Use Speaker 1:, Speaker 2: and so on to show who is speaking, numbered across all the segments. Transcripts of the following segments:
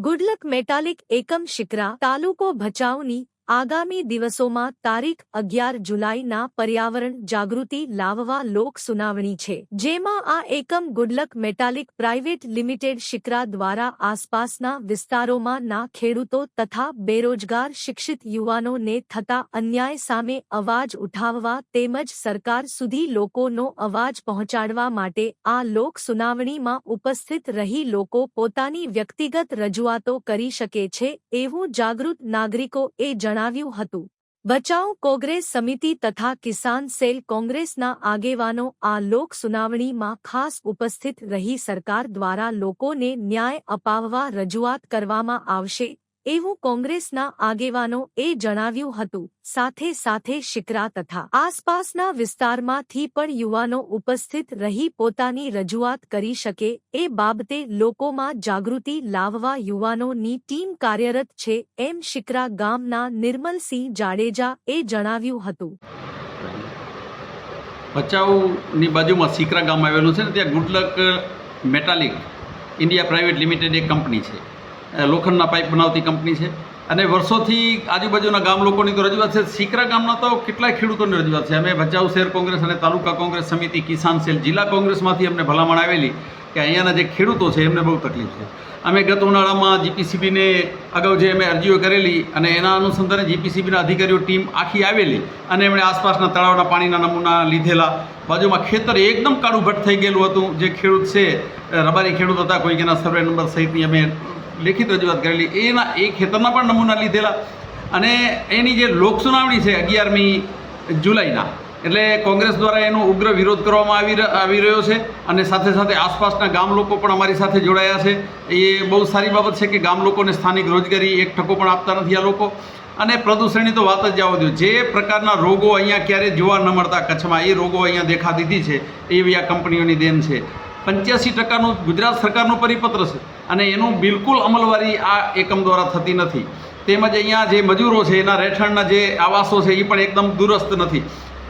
Speaker 1: Good luck metallic એકમ શિકરા તાલુકો ભચાઉની આગામી દિવસોમાં તારીખ અગિયાર જુલાઈના પર્યાવરણ જાગૃતિ લાવવા લોક સુનાવણી છે, જેમાં આ એકમ good luck metallic private limited Shikra દ્વારા આસપાસના વિસ્તારોમાં ના ખેડૂતો તથા બેરોજગાર શિક્ષિત યુવાનોને થતા અન્યાય સામે અવાજ ઉઠાવવા તેમજ સરકાર સુધી લોકોનો અવાજ પહોંચાડવા માટે આ લોક સુનાવણીમાં ઉપસ્થિત રહી લોકો પોતાની વ્યક્તિગત રજૂઆતો કરી શકે છે, એવું જાગૃત નાગરિકો એ જણાવ્યું. હતું. બચાવ કોંગ્રેસ સમિતિ તથા કિસાન સેલ કોંગ્રેસના આગેવાનો આ લોક સુનાવણીમાં ખાસ ઉપસ્થિત રહી સરકાર દ્વારા લોકોને ન્યાય અપાવવા રજૂઆત કરવામાં આવશે. એવું કોંગ્રેસના આગેવાનો એ જણાવ્યું હતું. સાથે સાથે શિકરા તથા આસપાસના વિસ્તારમાંથી પણ યુવાનો ઉપસ્થિત રહી પોતાની રજૂઆત કરી શકે એ બાબતે લોકોમાં જાગૃતિ લાવવા યુવાનોની ટીમ કાર્યરત છે એમ શિકરા ગામના નિર્મલસિંહ જાડેજા એ જણાવ્યું હતું.
Speaker 2: ભચાઉની બાજુમાં સિકરા ગામ આવેલું છે ને ત્યાં good luck metallic India private limited એક કંપની છે. લોખંડના પાઇપ બનાવતી કંપની છે. અને વર્ષોથી આજુબાજુના ગામ લોકોની તો રજૂઆત છે સિકરા ગામના તો કેટલાય ખેડૂતોની રજૂઆત છે. અમે ભચાઉ શહેર કોંગ્રેસ અને તાલુકા કોંગ્રેસ સમિતિ કિસાન સેલ જિલ્લા કોંગ્રેસમાંથી અમને ભલામણ આવેલી કે અહીંયાના જે ખેડૂતો છે, એમને બહુ તકલીફ છે. અમે ગત ઉનાળામાં જીપીસીબીને અગાઉ જે અમે અરજીઓ કરેલી અને એના અનુસંધાને જીપીસીબીના અધિકારીઓ ટીમ આખી આવેલી અને એમણે આસપાસના તળાવના પાણીના નમૂના લીધેલા. બાજુમાં ખેતર એકદમ કાળું ભટ્ટ થઈ ગયેલું હતું. જે ખેડૂત છે રબારી ખેડૂત હતા કોઈક એના સર્વે નંબર સહિતની અમે લેખિત રજૂઆત કરેલી. એના, એ ખેતરના પણ નમૂના લીધેલા. અને એની જે લોકસુનાવણી છે અગિયારમી જુલાઈના, એટલે કોંગ્રેસ દ્વારા એનો ઉગ્ર વિરોધ કરવામાં આવી આવી રહ્યો છે. અને સાથે સાથે આસપાસના ગામ લોકો પણ અમારી સાથે જોડાયા છે. એ બહુ સારી બાબત છે કે ગામ લોકોને સ્થાનિક રોજગારી એક ટકો પણ આપતા નથી આ લોકો. અને પ્રદૂષણની તો વાત જ જવા દો. જે પ્રકારના રોગો અહીંયા ક્યારેય જોવા ન મળતા કચ્છમાં, એ રોગો અહીંયા દેખા દીધી છે. એવી આ કંપનીઓની દેન છે. પંચ્યાસી ટકાનું ગુજરાત સરકારનું પરિપત્ર છે. અને એનું બિલકુલ અમલવારી આ એકમ દ્વારા થતી નથી. તેમજ અહીંયા જે મજૂરો છે, એના રહેઠાણના જે આવાસો છે, એ પણ એકદમ દુરસ્ત નથી.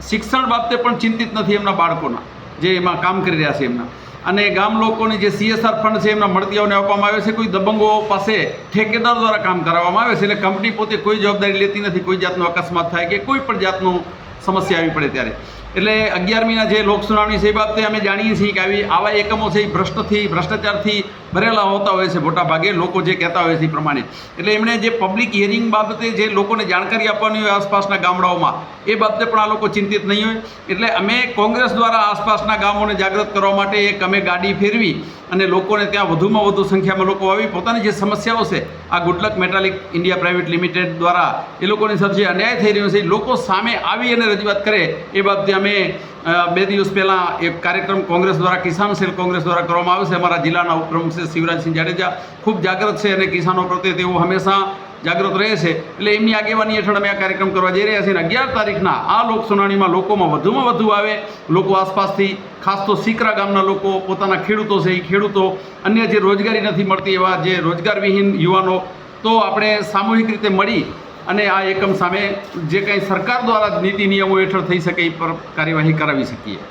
Speaker 2: શિક્ષણ બાબતે પણ ચિંતિત નથી એમના બાળકોના, જે એમાં કામ કરી રહ્યા છે એમના. અને ગામ લોકોની જે સીએસઆર ફંડ છે, એમના મળતીઓને આપવામાં આવે છે, કોઈ દબંગો પાસે ઠેકેદાર દ્વારા કામ કરાવવામાં આવે છે, એટલે કંપની પોતે કોઈ જવાબદારી લેતી નથી, કોઈ જાતનો અકસ્માત થાય કે કોઈ પણ જાતનું સમસ્યા આવી પડે ત્યારે. એટલે અગિયારમીના જે લોક સુનાવણી છે, એ બાબતે અમે જાણીએ છીએ કે આવી આવા એકમો છે, એ ભ્રષ્ટથી, ભ્રષ્ટાચારથી ભરેલા હોતા હોય છે મોટા ભાગે લોકો જે કહેતા હોય છે એ પ્રમાણે. એટલે એમણે જે પબ્લિક હિયરિંગ બાબતે જે લોકોને જાણકારી આપવાની હોય આસપાસના ગામડાઓમાં, એ બાબતે પણ આ લોકો ચિંતિત નહીં હોય. એટલે અમે કોંગ્રેસ દ્વારા આસપાસના ગામોને જાગૃત કરવા માટે એક અમે ગાડી ફેરવી અને લોકોને ત્યાં વધુમાં વધુ સંખ્યામાં લોકો આવી. પોતાની જે સમસ્યાઓ છે, આ good luck metallic India private limited દ્વારા એ લોકોની સાથે અન્યાય થઈ રહ્યો છે લોકો સામે આવી અને રજૂઆત કરે, એ બાબતે અમે બે દિવસ પહેલાં એક કાર્યક્રમ કોંગ્રેસ દ્વારા, કિસાન સેલ કોંગ્રેસ દ્વારા કરવામાં આવે છે. અમારા જિલ્લાના ઉપપ્રમુખ છે શિવરાજસિંહ જાડેજા. ખૂબ જાગૃત છે અને કિસાનો પ્રત્યે તેઓ હંમેશા જાગૃત રહે છે. એટલે એમની આગેવાની હેઠળ અમે આ કાર્યક્રમ કરવા જઈ રહ્યા છીએ અને અગિયાર તારીખના આ લોક સુનાવણીમાં લોકોમાં વધુમાં વધુ આવે. લોકો આસપાસથી, ખાસ તો સિકરા ગામના લોકો, પોતાના ખેડૂતો છે એ ખેડૂતો, અન્ય જે રોજગારી નથી મળતી એવા જે રોજગારવિહીન યુવાનો, તો આપણે સામૂહિક રીતે મળી અને આ એકમ સામે જે કંઈ સરકાર દ્વારા નીતિ નિયમો હેઠળ થઈ શકે એ પર કાર્યવાહી કરાવી શકીએ.